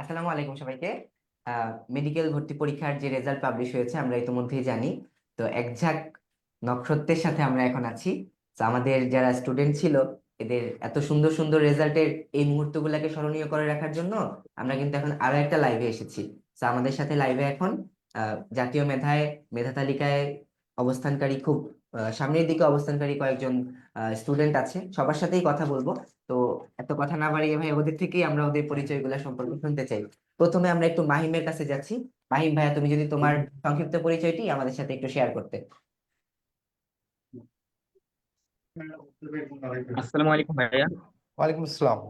আসসালামু আলাইকুম সবাইকে। মেডিকেল ভর্তি পরীক্ষার যে রেজাল্ট পাবলিশ হয়েছে, আমরা ইতিমধ্যেই জানি। তো একঝাঁক নক্ষত্রের সাথে আমরা এখন আছি। তো আমাদের যারা স্টুডেন্ট ছিল, এদের এত সুন্দর সুন্দর রেজাল্টের এই মুহূর্তগুলোকে স্মরণীয় করে রাখার জন্য আমরা কিন্তু এখন আরও একটা লাইভে এসেছি। তো আমাদের সাথে লাইভে এখন জাতীয় মেধায়, মেধা তালিকায় অবস্থানকারী খুব সামনের দিকে অবস্থানকারী কয়েকজন স্টুডেন্ট আছে। সবার সাথেই কথা বলব। তো এত কথা না বাড়িয়ে ভাই ওদের থেকেই আমরা ওদের পরিচয়গুলো সম্পর্কে শুনতে চাই। প্রথমে আমরা একটু মাহিমের কাছে যাচ্ছি। মাহিম ভাইয়া তুমি যদি তোমার সংক্ষিপ্ত পরিচয়টি আমাদের সাথে একটু শেয়ার করতে। আসসালামু আলাইকুম ভাইয়া। ওয়ালাইকুম আসসালাম।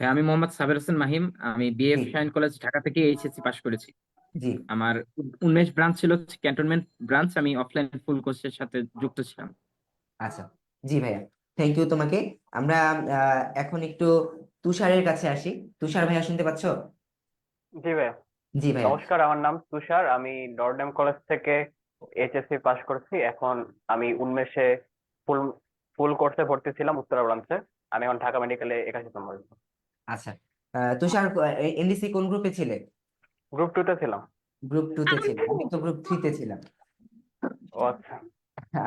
আমি মোহাম্মদ সাবের হোসেন মাহিম। আমি বিএফ। শাহিন কলেজ ঢাকা থেকে এইচএসসি পাশ করেছি। জি। আমার উন্মেষ ব্রাঞ্চ ছিল ক্যান্টনমেন্ট ব্রাঞ্চ আমি অফলাইন ফুল কোর্সের সাথে যুক্ত ছিলাম। আচ্ছা। জি ভাইয়া থ্যাংক ইউ তোমাকে। আমরা আহ, এখন একটু তুষারের কাছে আসি। তুষার ভাইয়া শুনতে পাচ্ছ? জি ভাইয়া। জি ভাইয়া। নমস্কার আমার নাম তুষার। আমি নর্ডেম কলেজ থেকে এইচএসসি পাশ করেছি। এখন আমি উন্মেষে ফুল ফুল কোর্সে ভর্তি ছিলাম উত্তরা ব্রাঞ্চে আমি এখন ঢাকা মেডিকেলে একাশি নম্বর। আচ্ছা। আহ, তুষার এনডিসি কোন গ্রুপে ছিলে? গ্রুপ টু তে ছিলাম। গ্রুপ টু তে ছিলে আমি তো গ্রুপ থ্রি তে ছিলাম। আচ্ছা।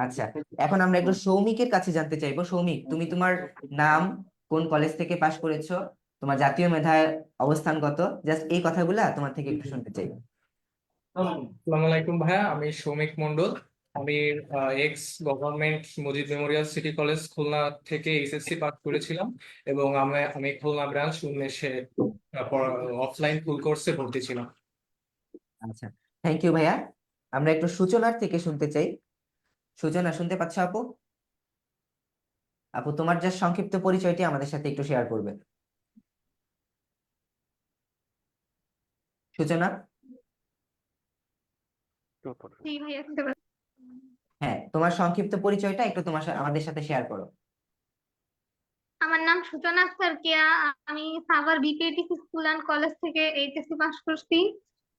আচ্ছা এখন আমরা একটু সৌমিকের কাছে জানতে চাইব। সৌমিক তুমি তোমার নাম কোন কলেজ থেকে পাশ করেছ? তোমার জাতীয় মেধায় অবস্থান কত? জাস্ট এই কথাগুলা তোমার থেকে একটু শুনতে চাই। আসসালামু আলাইকুম ভাইয়া আমি সৌমিক মন্ডল আমি ex government Mujib memorial city college Khulna থেকে এইচএসসি পাস করেছিলাম এবং আমি আমি খুলনা ব্রাঞ্চ উন্মেষে অফলাইন ফুল কোর্সে ভর্তি ছিলাম। আচ্ছা থ্যাংক ইউ ভাইয়া। আমরা একটু সূচনার থেকে শুনতে চাই। সূচনা শুনতে পাচ্ছ আপু? আপু তোমার যা সংক্ষিপ্ত পরিচয়টি আমাদের সাথে একটু শেয়ার করবে সূচনা। হ্যাঁ তোমার সংক্ষিপ্ত পরিচয়টা একটু তোমার আমাদের সাথে শেয়ার করো। আমার নাম সূচনা আক্তার কেয়া আমি Savar BPATC school and college থেকে এইচএসসি পাস করছি।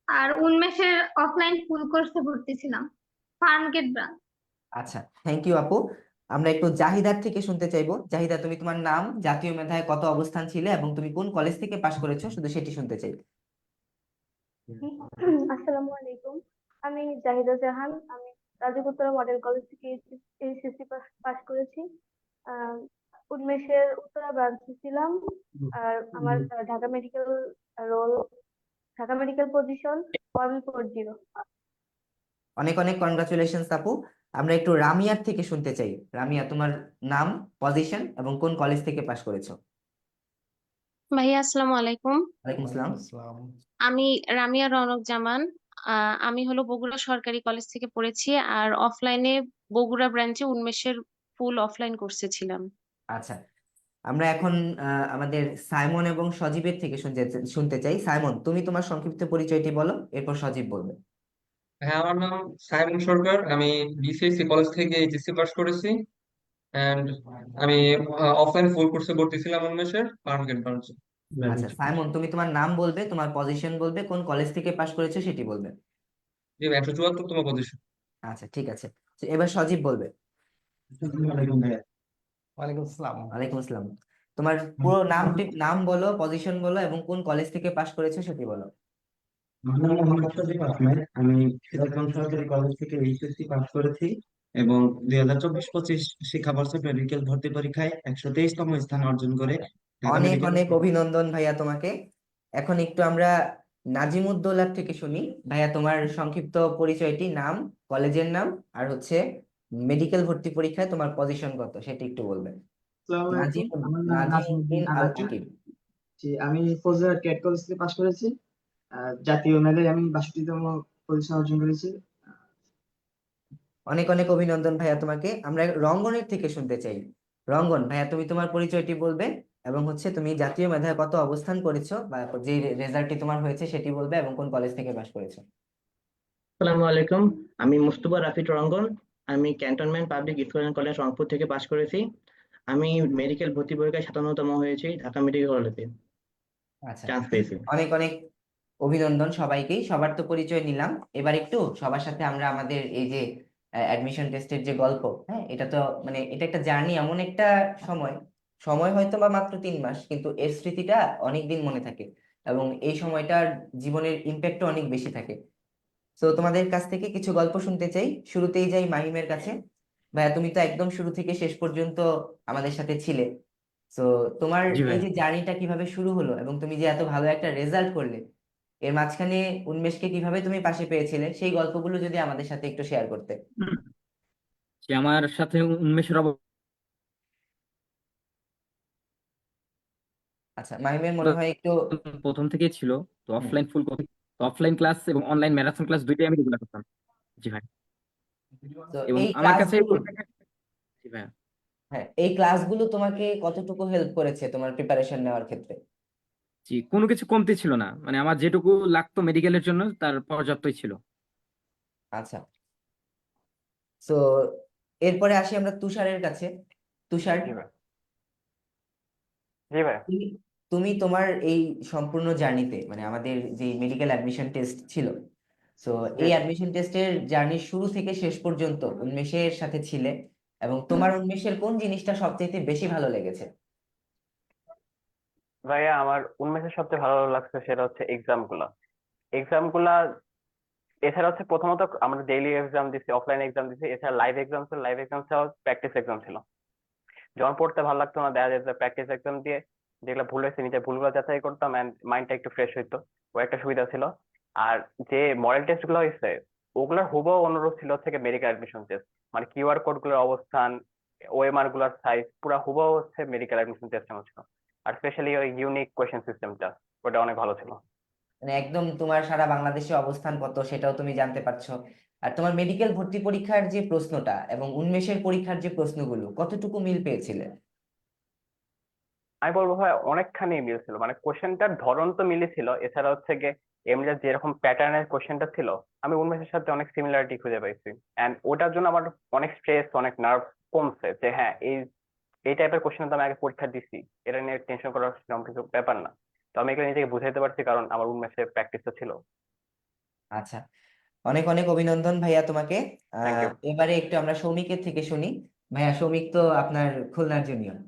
আর উন্মেষের অফলাইন ফুল কোর্সে ভর্তি ছিলাম ফার্মগেট ব্রাঞ্চ আচ্ছা থ্যাংক ইউ আপু। আমরা একটু জাহিদার থেকে শুনতে চাইব। জাহিদা তুমি তোমার নাম জাতীয় মেধায় কত অবস্থান ছিলে এবং তুমি কোন কলেজ থেকে পাশ করেছ? শুধু সেটি শুনতে চাই। আসসালামু আলাইকুম। আমি জাহিদা জাহান। আমি রাজুকুত্তরা মডেল কলেজ থেকে এইচএসসি পাস করেছি। আহ, উন্মেষের উত্তরা ব্রাঞ্চে ছিলাম। আর আমার Dhaka medical roll Dhaka medical position one four zero অনেক অনেক কনগ্রাচুলেশনস আপু। আমরা একটু রামিয়ার থেকে শুনতে চাই। রামিয়া তোমার নাম পজিশন এবং কোন কলেজ থেকে পাশ করেছ? ভাইয়া আসসালামু আলাইকুম। ওয়ালাইকুম আসসালাম। আমি রামিয়া রনক জামান। আহ, আমি হলো বগুড়া সরকারি কলেজ থেকে পড়েছি আর অফলাইনে বগুড়া ব্রাঞ্চে উন্মেষের ফুল অফলাইন কোর্সে ছিলাম। আচ্ছা আমরা এখন আহ, আমাদের সাইমন এবং সজীবের থেকে শুনতে শুনতে চাই। সাইমন তুমি তোমার সংক্ষিপ্ত পরিচয়টি বলো এরপর সজীব বলবে। হ্যাঁ আমার নাম সাইমন সরকার। আমি বিসিএসসি কলেজ থেকে এইচএসসি পাস করেছি। এন্ড আমি অফলাইন ফুল কোর্সে ভর্তি ছিলাম উন্মেষের ফার্মগেট ব্রাঞ্চে আচ্ছা সাইমন তুমি তোমার নাম বলবে তোমার পজিশন বলবে কোন কলেজ থেকে পাশ করেছ সেটি বলবে। জি একশো চুয়াত্তরতম পজিশন আচ্ছা ঠিক আছে। এবার সজীব বলবে। ওয়ালাইকুম আসসালাম। ওয়ালাইকুম আসসালাম। তোমার পুরো নামটি নাম বলো পজিশন বলো এবং কোন কলেজ থেকে পাশ করেছ সেটি বলো। আমার নাম মোহাম্মদ সজিব আহমেদ আমি সিরাজগঞ্জ সরকারি কলেজ থেকে এইচএসসি পাস করেছি এবং দুই হাজার চব্বিশ পঁচিশ শিক্ষাবর্ষে মেডিকেল ভর্তি পরীক্ষায় একশো তেইশতম স্থান অর্জন করে অনেক অনেক অভিনন্দন ভাইয়া তোমাকে। এখন একটু আমরা নাজিমুদ্দৌলার থেকে শুনি। ভাইয়া তোমার সংক্ষিপ্ত পরিচয়টি নাম কলেজের নাম আর হচ্ছে মেডিকেল ভর্তি পরীক্ষায় তোমার পজিশন কত? সেটি একটু বলবেন জি, আমি ফৌজদার ক্যাট কলেজ থেকে পাশ করেছি। জাতীয় মেধায় আমি বাষট্টিতম পজিশন অর্জন করেছি। অনেক অনেক অভিনন্দন ভাইয়া তোমাকে। আমরা রঙ্গনের থেকে শুনতে চাই। রঙ্গন ভাইয়া তুমি তোমার পরিচয়টি বলবে এবং হচ্ছে তুমি জাতীয় মেধায় কত অবস্থান করেছ বা যে রেজাল্টটি তোমার হয়েছে সেটি বলবে এবং কোন কলেজ থেকে পাশ করেছ। আসসালামু আলাইকুম। আমি মুস্তফা রাফি রঙ্গন। আমি cantonment public school and college Rangpur থেকে পাশ করেছি। আমি মেডিকেল ভর্তি পরীক্ষায় সাতান্নতম হয়েছি ঢাকা মেডিকেল কলেজে আচ্ছা। চান্স পেয়েছি। অনেক অনেক অভিনন্দন সবাইকেই। সবার তো পরিচয় নিলাম। এবার একটু সবার সাথে আমরা আমাদের এই যে অ্যাডমিশন টেস্টের যে গল্প হ্যাঁ এটা তো মানে এটা একটা জার্নি এমন একটা সময়। সময় হয়তো বা মাত্র তিন মাস কিন্তু এর স্মৃতিটা অনেক দিন মনে থাকে এবং এই সময়টার জীবনের ইম্প্যাক্টও অনেক বেশি থাকে। তো তোমাদের কাছ থেকে কিছু গল্প শুনতে চাই। শুরুতেই যাই মাহিমের কাছে। ভাইয়া তুমি তো একদম শুরু থেকে শেষ পর্যন্ত আমাদের সাথে ছিলে। তো তোমার এই যে জার্নিটা কীভাবে শুরু হলো এবং তুমি যে এত ভালো একটা রেজাল্ট করলে এর মাঝখানে উন্মেষকে কীভাবে তুমি পাশে পেয়েছিলে সেই গল্পগুলো যদি আমাদের সাথে একটু শেয়ার করতে। যে আমার সাথে উন্মেষের আচ্ছা মাহিমের মনে হয় একটু প্রথম থেকেই ছিল। তো অফলাইন ফুল অফলাইন ক্লাস এবং অনলাইন ম্যারাথন ক্লাস দুইটাই আমি রেগুলার করতাম। জি ভাই। এবং এই আমার কাছে জি ভাই। হ্যাঁ এই ক্লাসগুলো তোমাকে কতটুকু হেল্প করেছে তোমার প্রিপারেশন নেওয়ার ক্ষেত্রে? জি কোনো কিছু কমতি ছিল না। মানে আমার যেটুকু লাগতো মেডিকেলের জন্য তার পর্যাপ্তই ছিল। আচ্ছা। তো এরপরে আসি আমরা তুষারের কাছে। তুষার জি ভাই। জি ভাই। তুমি তুমি তোমার এই সম্পূর্ণ জার্নিতে মানে আমাদের যে মেডিকেল অ্যাডমিশন টেস্ট ছিল জি এই অ্যাডমিশন টেস্টের জার্নির শুরু থেকে শেষ পর্যন্ত উন্মেষের সাথে ছিলে এবং তোমার উন্মেষের কোন জিনিসটা সবচেয়ে বেশি ভালো লেগেছে? ভাইয়া আমার উন্মেষের সবচেয়ে ভালো লাগছে সেটা হচ্ছে এক্সামগুলা। এক্সামগুলা এছাড়া হচ্ছে প্রথমত আমরা ডেইলি এক্সাম দিছি অফলাইন এক্সাম দিছি এছাড়া লাইভ এক্সাম ছিল লাইভ এক্সাম ছাড়াও প্র্যাকটিস এক্সাম ছিল। যখন পড়তে ভালো লাগতো না দেখা যেত প্র্যাকটিস এক্সাম দিয়ে যেগুলো ভুল হয়েছে, নিজের ভুলগুলো যাচাই করতাম এন্ড মাইন্ডটা একটু ফ্রেশ হইতো। ও একটা সুবিধা ছিল। আর যে মডেল টেস্টগুলো হয়েছে, ওগুলোর হুবহু অনুরোধ ছিল হচ্ছে মেডিকেল অ্যাডমিশন টেস্ট মানে কিউআর কোডগুলোর অবস্থান ওএমআরগুলোর সাইজ পুরো হুবহু হচ্ছে মেডিকেল অ্যাডমিশন টেস্ট ছিল। আর স্পেশালি ওই ইউনিক কোয়েশ্চেন সিস্টেমটা ওটা অনেক ভালো ছিল। মানে একদম তোমার সারা বাংলাদেশে অবস্থান কত, সেটাও তুমি জানতে পারছ। আর তোমার মেডিকেল ভর্তি পরীক্ষার যে প্রশ্নটা এবং উন্মেষের পরীক্ষার যে প্রশ্নগুলো, কতটুকু মিল পেয়েছিলে? আমি বলব ভাই অনেকখানি মিল ছিল মানে কোশ্চেনটার ধরন তো মিলেছিল। এছাড়া হচ্ছে গিয়ে এমনি যেরকম প্যাটার্নের কোশ্চেনটা ছিল আমি উন্মেষের সাথে অনেক সিমিলারিটি খুঁজে পাইছি। এন্ড ওটার জন্য আমার অনেক স্ট্রেস অনেক নার্ভ কমছে যে হ্যাঁ এই এই টাইপের কোশ্চেন তো আমি আগে পরীক্ষা দিছি। এটা নিয়ে টেনশন করার সেরকম কিছু ব্যাপার না। তো আমি এগুলো নিজেকে বুঝাইতে পারছি কারণ আমার উন্মেষের প্র্যাকটিসটা ছিল। আচ্ছা। অনেক অনেক অভিনন্দন ভাইয়া তোমাকে। এবারে একটু আমরা সৌমিকের থেকে শুনি। ভাইয়া সৌমিক তো আপনার খুলনার জুনিয়র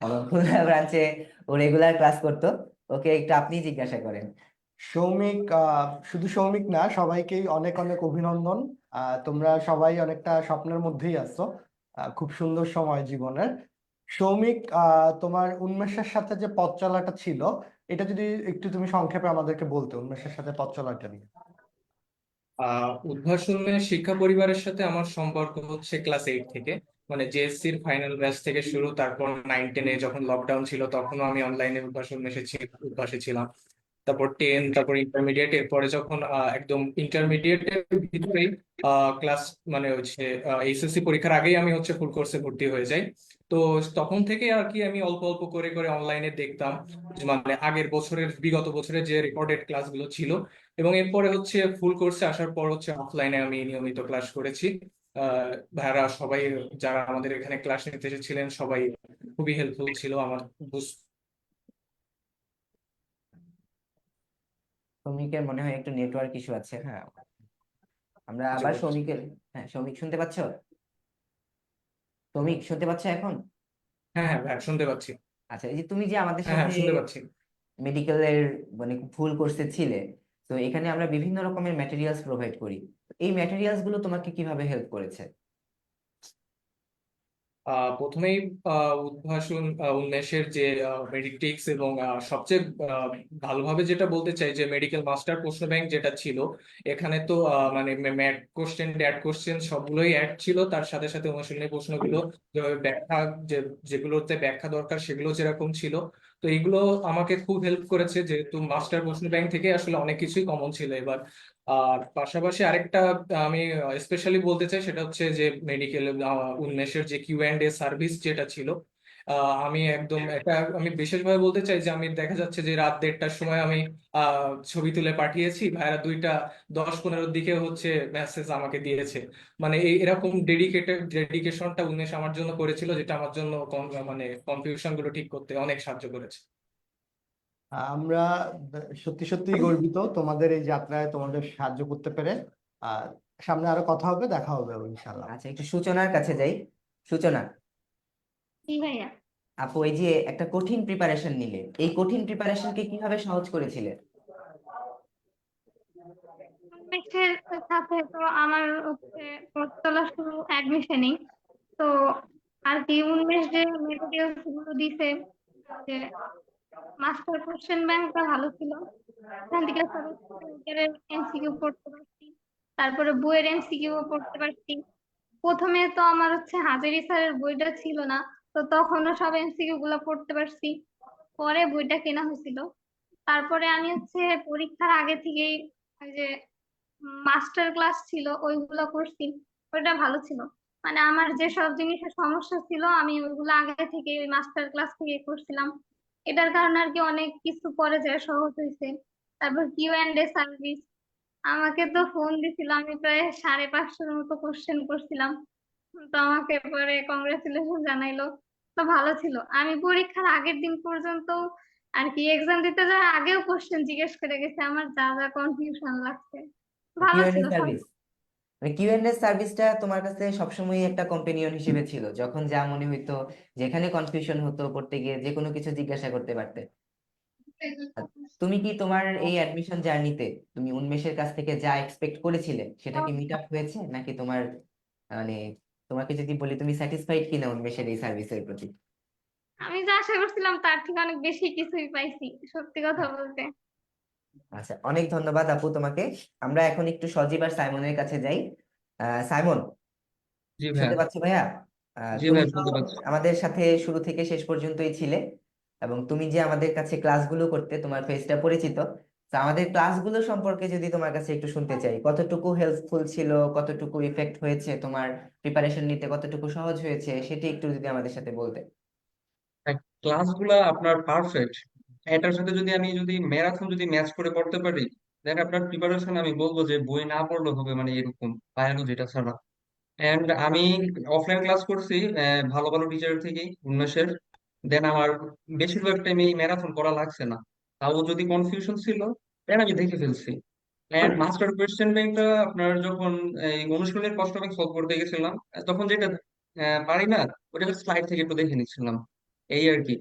খুলনা ব্রাঞ্চে ও রেগুলার ক্লাস করতো। ওকে একটু আপনি জিজ্ঞাসা করেন। সৌমিক আহ, শুধু সৌমিক না সবাইকেই অনেক অনেক অভিনন্দন। আহ, তোমরা সবাই অনেকটা স্বপ্নের মধ্যেই আছো আহ, খুব সুন্দর সময় জীবনের। সৌমিক আহ, তোমার উন্মেষের সাথে যে পথ চলাটা ছিল এটা যদি একটু তুমি সংক্ষেপে আমাদেরকে বলতে উন্মেষের সাথে পথ চলাটা নিয়ে। আহ উদ্ভাসনের শিক্ষা পরিবারের সাথে আমার সম্পর্ক হচ্ছে ক্লাস এইট থেকে। মানে জেএসসি জেএসসির ফাইনাল ব্যাচ থেকে শুরু, তারপর নাইন টেনে যখন লকডাউন ছিল, তখনও আমি অনলাইনে উদ্ভাসন এসেছি উদ্ভাসে ছিলাম। তারপর টেন তারপর ইন্টারমিডিয়েট এরপরে যখন একদম ইন্টারমিডিয়েটের ভিতরেই ক্লাস মানে হচ্ছে এইচএসসি পরীক্ষার আগেই আমি হচ্ছে ফুল কোর্সে ভর্তি হয়ে যাই। তো তখন থেকে আর কি আমি অল্প অল্প করে করে অনলাইনে দেখতাম মানে আগের বছরের, বিগত বছরের যে রেকর্ডেড ক্লাসগুলো ছিল। এবং এরপরে হচ্ছে ফুল কোর্সে আসার পর হচ্ছে অফলাইনে আমি নিয়মিত ক্লাস করেছি। আহ ভাইয়ারা সবাই যারা আমাদের এখানে ক্লাস নিতে এসেছিলেন সবাই খুবই হেল্পফুল ছিল আমার। সৌমিকের মনে হয় একটু নেটওয়ার্ক ইস্যু আছে। হ্যাঁ। আমরা আবার। সৌমিকের হ্যাঁ সৌমিক শুনতে পাচ্ছ? সৌমিক শুনতে পাচ্ছ এখন? হ্যাঁ হ্যাঁ ভাইয়া শুনতে পাচ্ছি। আচ্ছা এই যে তুমি যে আমাদের হ্যাঁ হ্যাঁ সাথে শুনতে পাচ্ছি। মেডিকেলের মানে ফুল কোর্সে ছিলে তো এখানে আমরা বিভিন্ন রকমের ম্যাটেরিয়ালস প্রোভাইড করি। এই ম্যাটেরিয়ালসগুলো তোমাকে কীভাবে হেল্প করেছে? প্রথমেই উদ্ভাসন উন্মেষের যে মেডিটিক্স এবং সবচেয়ে ভালোভাবে যেটা বলতে চাই যে মেডিকেল মাস্টার প্রশ্ন ব্যাংক যেটা ছিল, এখানে তো মানে ম্যাট কোশ্চেন ড্যাট কোশ্চেন সবগুলোই অ্যাড ছিল। তার সাথে সাথে অনুশীলনী প্রশ্নগুলো ব্যাখ্যা যেগুলোতে ব্যাখ্যা দরকার সেগুলো যেরকম ছিল। তো এইগুলো আমাকে খুব হেল্প করেছে যেহেতু মাস্টার প্রশ্ন ব্যাংক থেকে আসলে অনেক কিছুই কমন ছিল এবার। আর পাশাপাশি আরেকটা, আমি স্পেশালি বলতে চাই সেটা হচ্ছে যে মেডিকেল উন্মেষের যে কিউ অ্যান্ড এ সার্ভিস যেটা ছিল আহ, আমি একদম একটা আমি বিশেষভাবে বলতে চাই যে আমি দেখা যাচ্ছে যে রাত দেড়টার সময় আমি আহ, ছবি তুলে পাঠিয়েছি। ভাইরা দুইটা দশ পনেরোর দিকে হচ্ছে মেসেজ আমাকে দিয়েছে। মানে এই এরকম ডেডিকেটেড ডেডিকেশনটা উন্মেষ আমার জন্য করেছিল যেটা আমার জন্য মানে কনফিউশনগুলো ঠিক করতে অনেক সাহায্য করেছে। আমরা সত্যি সত্যি গর্বিত তোমাদের এই যাত্রায় তোমাদের সাহায্য করতে পেরে। আর সামনে আরও কথা হবে দেখা হবে ইনশাল্লাহ আচ্ছা একটু সূচনার কাছে যাই। সূচনা ভাইয়া। আপু এই যে একটা কঠিন প্রিপারেশন নিলে এই কঠিন প্রিপারেশনকে কীভাবে সহজ করেছিলে সাথে তো আমার হচ্ছে পথ শুরু অ্যাডমিশনেই তো আর কি উন্মেষ যে মেটেরিয়ালসগুলো দিছে যে মাস্টার কোশ্চেন ব্যাংকটা ভালো ছিল। এখান থেকে এমসিকিউ পড়তে পারছি তারপরে বইয়ের এমসিকিউ পড়তে পারছি। প্রথমে তো আমার হচ্ছে হাজারি স্যারের বইটা ছিল না তো তখনও সব এমসিকিউ গুলো পড়তে পারছি। পরে বইটা কেনা হয়েছিল। তারপরে আমি হচ্ছে পরীক্ষার আগে থেকেই ওই যে মাস্টার ক্লাস ছিল, ওইগুলো করছি। ওইটা ভালো ছিল। মানে আমার যে সব জিনিসের সমস্যা ছিল, আমি ওইগুলো আগে থেকে ওই মাস্টার ক্লাস থেকে করছিলাম। এটার কারণে আর কি অনেক কিছু পরে যায়, সহজ হয়েছে। তারপর কিউ অ্যান্ড এ সার্ভিস আমাকে তো ফোন দিছিল, আমি প্রায় সাড়ে পাঁচশোর মতো কোশ্চেন করছিলাম। তো আমাকে পরে কংগ্রেচুলেশন জানাইলো। তো ভালো ছিল। আমি পরীক্ষার আগের দিন পর্যন্ত আর কি এক্সাম দিতে যাওয়ার আগেও কোশ্চেন জিজ্ঞেস করে গেছে আমার যা যা কনফিউশন লাগছে। ভালো ছিল সার্ভিস মানে কিউএনএ সার্ভিসটা তোমার কাছে সবসময় একটা কম্পেনিয়ন হিসেবে ছিল যখন যা মনে হইতো যেখানে কনফিউশন হতো পড়তে গিয়ে যে কোনো কিছু জিজ্ঞাসা করতে পারতে। তুমি কি তোমার এই অ্যাডমিশন জার্নিতে তুমি উন্মেষের কাছ থেকে যা এক্সপেক্ট করেছিলে সেটা কি মিট আপ হয়েছে? নাকি তোমার মানে তোমাকে যদি বলি তুমি স্যাটিসফাইড কিনা উন্মেষের এই সার্ভিসের প্রতি? আমি যা আশা করছিলাম তার থেকে অনেক বেশি কিছুই পাইছি সত্যি কথা বলতে। আচ্ছা অনেক ধন্যবাদ আপু তোমাকে। আমরা এখন একটু সজীব আর সাইমনের কাছে যাই। আহ, সাইমন জি ভাইয়া। শুনতে পাচ্ছ ভাইয়া? জি তো শুনতে পাচ্ছি। আমাদের সাথে শুরু থেকে শেষ পর্যন্তই ছিলে এবং তুমি যে আমাদের কাছে ক্লাসগুলো করতে তোমার ফেসটা পরিচিত তো আমাদের ক্লাসগুলো সম্পর্কে যদি তোমার কাছে একটু শুনতে চাই, কতটুকু হেল্পফুল ছিল, কতটুকু ইফেক্ট হয়েছে তোমার প্রিপারেশন নিতে, কতটুকু সহজ হয়েছে, সেটি একটু যদি আমাদের সাথে বলতে। ক্লাসগুলা আপনার পারফেক্ট এটার সাথে যদি আমি যদি ম্যারাথন যদি ম্যাচ করে পড়তে পারি দেন আপনার প্রিপারেশন আমি বলব যে বই না পড়লেও হবে মানে এরকম বায়োলজিটা ছাড়া। এন্ড আমি অফলাইন ক্লাস করছি ভালো ভালো টিচার থেকেই, উন্মেষের। দেন আমার বেশিরভাগ টাইমে ম্যারাথন করা লাগছে না। তাও যদি কনফিউশন ছিল দেন আমি দেখে ফেলছি। এন্ড মাস্টার কোয়েশ্চেন ব্যাংকটা আপনার যখন এই অনুশীলনের কষ্ট ব্যাংক সলভ করতে গেছিলাম, তখন যেটা পারি না ওটা স্লাইড থেকে একটু দেখে নিচ্ছিলাম। এই আর কি।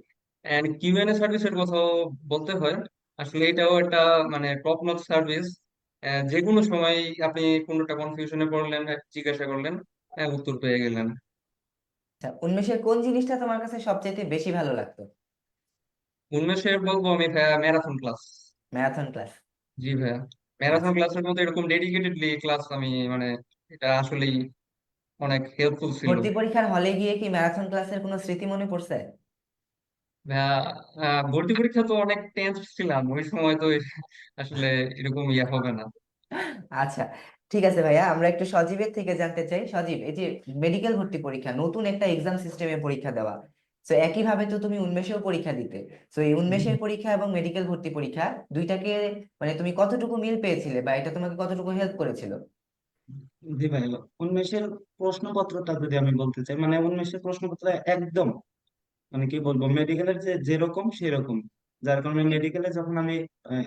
এন্ড কিউএনএ সার্ভিসের কথাও বলতে হয়। আসলে এটাও একটা মানে টপ নচ সার্ভিস যে কোনো সময় আপনি কোনোটা কনফিউশনে পড়লেন জিজ্ঞাসা করলেন উত্তর পেয়ে গেলেন। আচ্ছা উন্মেষের কোন জিনিসটা তোমার কাছে সবচেয়ে বেশি ভালো লাগতো? উন্মেষের বলব আমি ম্যারাথন ক্লাস ম্যারাথন ক্লাস জি ভাইয়া। ম্যারাথন ক্লাসের মধ্যে এরকম ডেডিকেটেডলি ক্লাস আমি মানে এটা আসলেই অনেক হেল্পফুল ছিল। ভর্তি পরীক্ষার হলে গিয়ে কি ম্যারাথন ক্লাসের কোনো স্মৃতি মনে পড়ছে? ভাইয়া ভর্তি পরীক্ষা তো অনেক টেন্স ছিলাম। ওই সময় তো আসলে এরকম ইয়ে হবে না। আচ্ছা ঠিক আছে ভাইয়া আমরা একটু সজীবের থেকে জানতে চাই। সজীব এই যে মেডিকেল ভর্তি পরীক্ষা নতুন একটা এক্সাম সিস্টেমে পরীক্ষা দেওয়া। তো একই ভাবে তো তুমি উন্মেষেও পরীক্ষা দিতে। তো এই উন্মেষের পরীক্ষা এবং মেডিকেল ভর্তি পরীক্ষা দুইটাকে মানে তুমি কতটুকু মিল পেয়েছিলে বা এটা তোমাকে কতটুকু হেল্প করেছিল? জি ভাই উন্মেষের প্রশ্নপত্রটা যদি আমি বলতে চাই মানে উন্মেষের প্রশ্নপত্র একদম মানে কি বলব মেডিকেলের যে যেরকম সেরকম। যার কারণে মেডিকেলে যখন আমি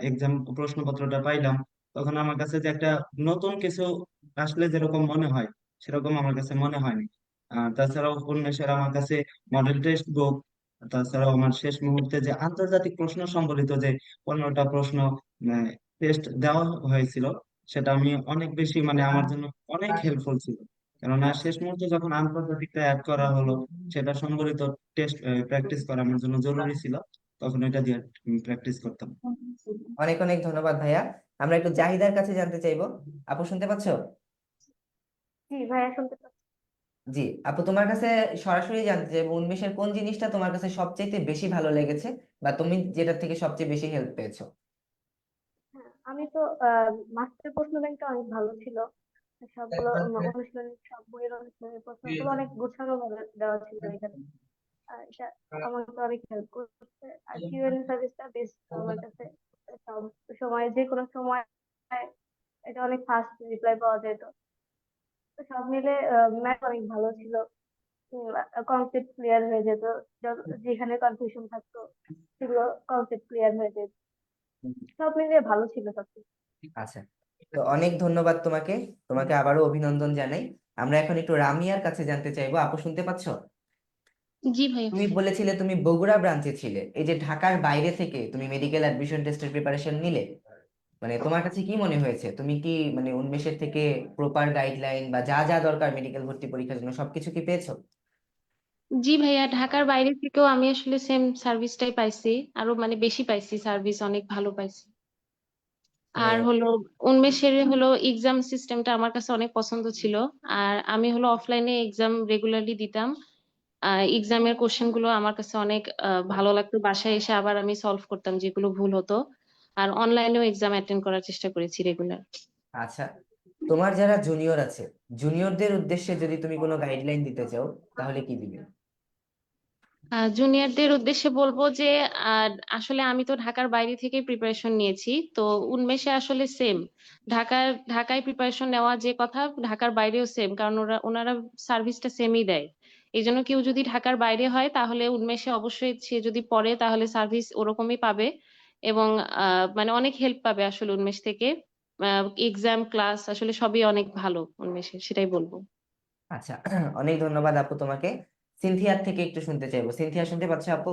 এক্সাম প্রশ্নপত্রটা পাইলাম তখন আমার কাছে যে একটা নতুন কিছু আসলে যেরকম মনে হয় সেরকম আমার কাছে মনে হয়নি। তাছাড়াও উন্মেষের আমার কাছে মডেল টেস্ট বুক তাছাড়াও আমার শেষ মুহূর্তে যে আন্তর্জাতিক প্রশ্ন সম্বলিত যে পনেরোটা প্রশ্ন টেস্ট দেওয়া হয়েছিল সেটা আমি অনেক বেশি মানে আমার জন্য অনেক হেল্পফুল ছিল। কেননা শেষ মুহূর্তে যখন আন্তর্জাতিকটা অ্যাড করা হলো সেটা সম্বলিত টেস্ট প্র্যাকটিস করা আমার জন্য জরুরি ছিল তখন এটা দিয়ে প্র্যাকটিস করতাম। অনেক অনেক ধন্যবাদ ভাইয়া। আমরা একটু জাহিদার কাছে জানতে চাইব। আপু শুনতে পাচ্ছো? জি ভাইয়া শুনতে পাচ্ছি। জি আপু তোমার কাছে সরাসরি জানতে চাইব উন্মেষের কোন জিনিসটা তোমার কাছে সবচেয়ে বেশি ভালো লেগেছে বা তুমি যেটা থেকে সবচেয়ে বেশি হেল্প পেয়েছ? হ্যাঁ আমি তো মাস্টার প্রশ্ন ব্যাংকটা অনেক ভালো ছিল। সবগুলো অনুশীলনী সব বইয়ের প্রশ্নগুলো অনেক গোছানো ভাবে দেওয়া ছিল এখানে। আর এটা আমাকে অনেক হেল্প করছে। আর কিউএনএ সার্ভিসটা বেশ আমার কাছে সব সময় যে কোনো সময় এটা অনেক ফাস্ট রিপ্লাই পাওয়া যেত তো। সব মিলে ম্যাথ অনেক ভালো ছিল। কনসেপ্ট ক্লিয়ার হয়ে যেত। যেখানে কনফিউশন থাকতো সেগুলো কনসেপ্ট ক্লিয়ার হয়ে যেত। সব মিলে ভালো ছিল সবকিছু। আচ্ছা তো অনেক ধন্যবাদ তোমাকে। তোমাকে আবারও অভিনন্দন জানাই। আমরা এখন একটু রামিয়ার কাছে জানতে চাইব। আপু শুনতে পাচ্ছ? জি ভাইয়া তুমি বলেছিলে তুমি বগুড়া ব্রাঞ্চে ছিলে। এই যে ঢাকার বাইরে থেকে তুমি মেডিকেল অ্যাডমিশন টেস্টের প্রিপারেশন নিলে মানে তোমার কাছে কি মনে হয়েছে? তুমি কি মানে উন্মেষের থেকে প্রপার গাইডলাইন বা যা যা দরকার মেডিকেল ভর্তি পরীক্ষার জন্য সবকিছু কি পেয়েছ? জি ভাইয়া ঢাকার বাইরে থেকেও আমি আসলে সেম সার্ভিসটাই পাইছি। আরও মানে বেশি পাইছি সার্ভিস অনেক ভালো পাইছি। আর হলো উন্মেষের হলো এক্সাম সিস্টেমটা আমার কাছে অনেক পছন্দ ছিল। আর আমি হলো অফলাইনে এক্সাম রেগুলারলি দিতাম। এক্সামের কোশ্চেনগুলো আমার কাছে অনেক ভালো লাগতো। বাসায় এসে আবার আমি সলভ করতাম যেগুলো ভুল হতো। আর অনলাইনেও এক্সাম অ্যাটেন্ড করার চেষ্টা করেছি রেগুলার আচ্ছা তোমার যারা জুনিয়র আছে জুনিয়রদের উদ্দেশ্যে যদি তুমি কোনো গাইডলাইন দিতে চাও তাহলে কি দিবে? জুনিয়রদের উদ্দেশ্যে বলব যে আসলে আমি তো ঢাকার বাইরে থেকে প্রিপারেশন নিয়েছি তো উন্মেষে আসলে সেম ঢাকার ঢাকায় প্রিপারেশন নেওয়া যে কথা ঢাকার বাইরেও সেম কারণ ওরা ওনারা সার্ভিসটা সেমই দেয়। এই জন্য কেউ যদি ঢাকার বাইরে হয় তাহলে উন্মেষে অবশ্যই সে যদি পড়ে তাহলে সার্ভিস ওরকমই পাবে। এবং আহ, মানে অনেক হেল্প পাবে আসলে উন্মেষ থেকে। এক্সাম ক্লাস আসলে সবই অনেক ভালো উন্মেষে সেটাই বলব। আচ্ছা অনেক ধন্যবাদ আপু তোমাকে। সিনথিয়ার থেকে একটু শুনতে চাইব। সিনথিয়া শুনতে পাচ্ছ আপু?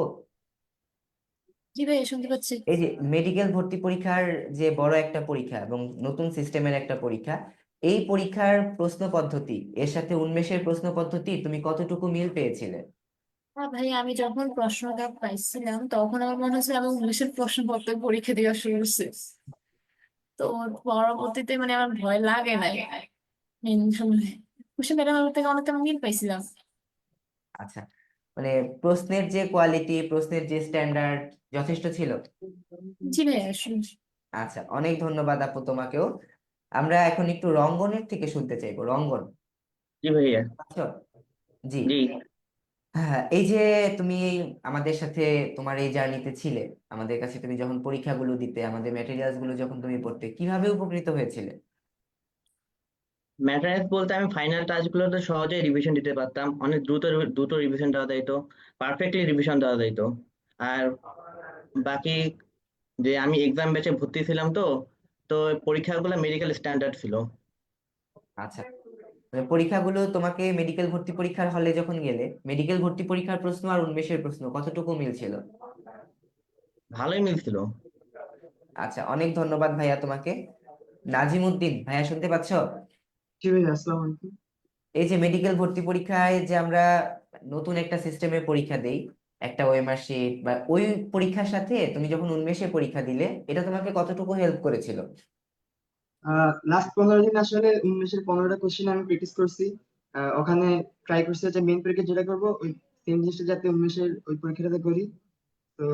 জি ভাইয়া শুনতে পাচ্ছি। এই যে মেডিকেল ভর্তি পরীক্ষার যে বড় একটা পরীক্ষা এবং নতুন সিস্টেমের একটা পরীক্ষা এই পরীক্ষার প্রশ্ন পদ্ধতি এর সাথে উন্মেষের প্রশ্ন পদ্ধতি তুমি কতটুকু মিল পেয়েছিলে? হ্যাঁ ভাই আমি যখন প্রশ্নটা পাইছিলাম তখন আমার মনে হচ্ছে আমি ইংলিশের প্রশ্নপত্র পরীক্ষা দেওয়া শুরু করছি। তো পরবর্তীতে মানে আমার ভয় লাগে নাই। কোশ্চেন প্যাটার্ন আমার থেকে অনেকটা মিল পাইছিলাম। আচ্ছা মানে প্রশ্নের যে কোয়ালিটি প্রশ্নের যে স্ট্যান্ডার্ড যথেষ্ট ছিল? জি ভাইয়া শুন আচ্ছা অনেক ধন্যবাদ আপু তোমাকেও। আমরা এখন একটু রঙ্গনের থেকে শুনতে চাইব রঙ্গন। জি ভাইয়া। আচ্ছা জি। জি। হ্যাঁ এই যে তুমি আমাদের সাথে তোমার এই জার্নিতে ছিলে আমাদের কাছে তুমি যখন পরীক্ষাগুলো দিতে আমাদের ম্যাটেরিয়ালসগুলো যখন তুমি পড়তে কীভাবে উপকৃত হয়েছিলে? ম্যাটারাইজ বলতে আমি ফাইনাল টাচগুলোতে সহজেই রিভিশন দিতে পারতাম। অনেক দ্রুত দ্রুত রিভিশন দেওয়া যাইতো পারফেক্টলি রিভিশন দেওয়া যাইতো। আর বাকি যে আমি এক্সাম ব্যাচে ভর্তি ছিলাম তো তো পরীক্ষাগুলো মেডিকেল স্ট্যান্ডার্ড ছিল। আচ্ছা। পরীক্ষাগুলো তোমাকে মেডিকেল ভর্তি পরীক্ষার হলে যখন গেলে মেডিকেল ভর্তি পরীক্ষার প্রশ্ন আর উন্মেষের প্রশ্ন কতটুকু মিল ছিল ভালোই মিলছিল। আচ্ছা অনেক ধন্যবাদ ভাইয়া তোমাকে। নাজিমুদ্দিন ভাইয়া শুনতে পাচ্ছ? জি ভাই আসসালামু আলাইকুম। এই যে মেডিকেল ভর্তি পরীক্ষায় যে আমরা নতুন একটা সিস্টেমে পরীক্ষা দেই একটা ওএমআর শিট বা ওই পরীক্ষার সাথে তুমি যখন উন্মেষে পরীক্ষা দিলে এটা তোমাকে কতটুকু হেল্প করেছিল? লাস্ট পনেরো দিন আসলে উনিশের পনেরোটা কোশ্চেন আমি প্র্যাকটিস করছি। ওখানে ট্রাই করছি যে মেইন পরীক্ষা যেটা করব, ওই সেম জিনিসটা যাতে উনিশের ওই পরীক্ষাটাতে করি। তো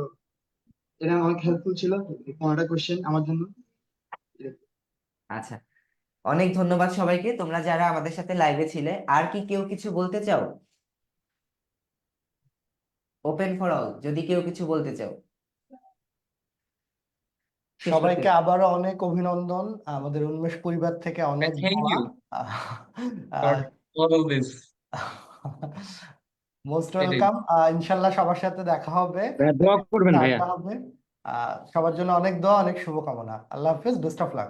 এটা অনেক হেল্পফুল ছিল, পনেরোটা কোশ্চেন আমার জন্য। আচ্ছা অনেক ধন্যবাদ সবাইকে। তোমরা যারা আমাদের সাথে লাইভে ছিলে, আর কি কেউ কিছু বলতে চাও? ওপেন ফর অল যদি কেউ কিছু বলতে চাও। সবাইকে আবারও অনেক অভিনন্দন। আমাদের উন্মেষ পরিবার থেকে অনেক thank দোয়া you. for all this most এটাই। ওয়েলকাম। ইনশাল্লাহ সবার সাথে দেখা হবে। ভাইয়া দোয়া করবেন ভাইয়া। আড্ডা হবে। আহ, সবার জন্য অনেক দোয়া অনেক শুভকামনা। আল্লাহ হাফিজ বেস্ট অফ লাক